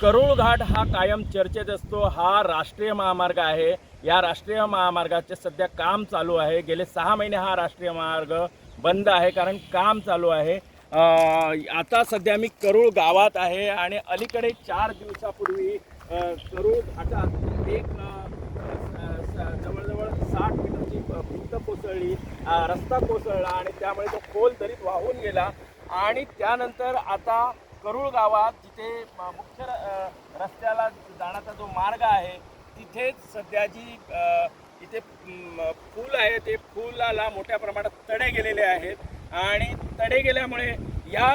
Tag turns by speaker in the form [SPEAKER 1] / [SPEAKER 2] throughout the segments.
[SPEAKER 1] करूळ घाट हा कायम चर्चेत असतो. हा राष्ट्रीय महामार्ग आहे. या राष्ट्रीय महामार्गाचे सध्या काम चालू आहे. गेले सहा महिने हा राष्ट्रीय महामार्ग बंद आहे कारण काम चालू आहे. आता सध्या मी करूळ गावात आहे आणि अलीकडे चार दिवसापूर्वी करूळ घाटात एक स- जवळजवळ साठ मीटरची भिंत कोसळली. रस्ता कोसळला आणि त्यामुळे तो खोल दरीत वाहून गेला. आणि त्यानंतर आता करुळ गावात जिथे मुख्य र- रस्त्याला जाण्याचा जो मार्ग आहे तिथेच सध्या जी इथे फूल पूल आहे. ते पुलाला मोठ्या प्रमाणात तडे गेलेले आहेत. आणि तडे गेल्यामुळे या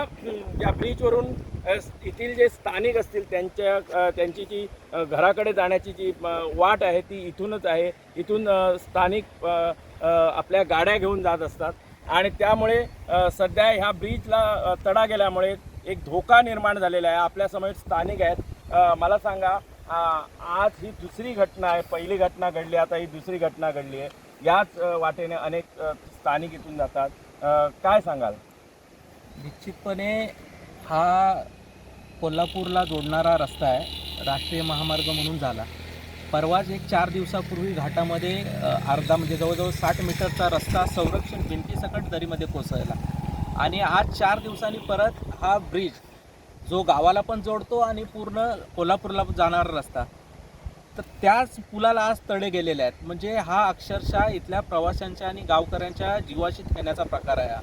[SPEAKER 1] या ब्रिजवरून येथील जे स्थानिक असतील त्यांच्या त्यांची जी घराकडे जाण्याची जी वाट आहे ती इथूनच आहे. इथून स्थानिक आपल्या गाड्या घेऊन जात असतात. आणि त्यामुळे सध्या ह्या ब्रिजला तडा गेल्यामुळे एक धोका निर्माण झालेला आहे. आपल्यासमोर स्थानिक आहेत. मला सांगा आज ही दुसरी घटना आहे पहिली घटना घडली आता ही दुसरी घटना घडली आहे. याच वाटेने अनेक स्थानिक इथून जातात. काय सांगाल?
[SPEAKER 2] निश्चितपणे हा कोल्हापूरला जोडणारा रस्ता आहे. राष्ट्रीय महामार्ग म्हणून झाला. परवाच एक चार दिवसापूर्वी घाटामध्ये अर्धा म्हणजे जवळजवळ साठ मीटरचा रस्ता संरक्षण भिंतीसकट दरीमध्ये कोसळला. आणि आज चार दिवसांनी परत हा ब्रिज जो गावाला पण जोडतो आणि पूर्ण कोल्हापूरला जाणारा रस्ता तर त्याच पुलाला आज तडे गेलेले आहेत. म्हणजे हा अक्षरशः इथल्या प्रवाशांच्या आणि गावकऱ्यांच्या जीवाशी खेळण्याचा प्रकार आहे हा.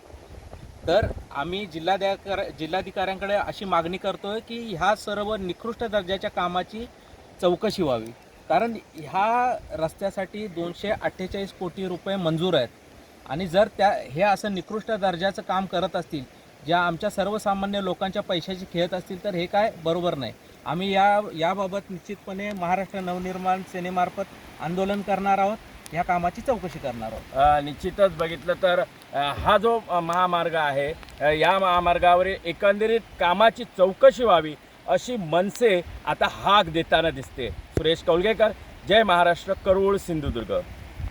[SPEAKER 2] तर आम्ही जिल्हाधिकार जिल्हाधिकाऱ्यांकडे अशी मागणी करतोय की ह्या सर्व निकृष्ट दर्जाच्या कामाची चौकशी व्हावी. कारण ह्या रस्त्यासाठी दोनशे अठ्ठेचाळीस कोटी रुपये मंजूर आहेत. आणि जर त्या हे असं निकृष्ट दर्जाचं काम करत असतील ज्या आमच्या सर्वसामान्य लोकांच्या पैशाची खेळत असतील तर हे काय बरोबर नाही. आम्ही या याबाबत निश्चितपणे महाराष्ट्र नवनिर्माण सेनेमार्फत आंदोलन करणार आहोत या कामाची चौकशी करणार आहोत.
[SPEAKER 1] निश्चितच बघितलं तर हा जो महामार्ग आहे या महामार्गावरील एकंदरीत कामाची चौकशी व्हावी अशी मनसे आता हाक देताना दिसते. सुरेश कौलगेकर जय महाराष्ट्र करूळ सिंधुदुर्ग.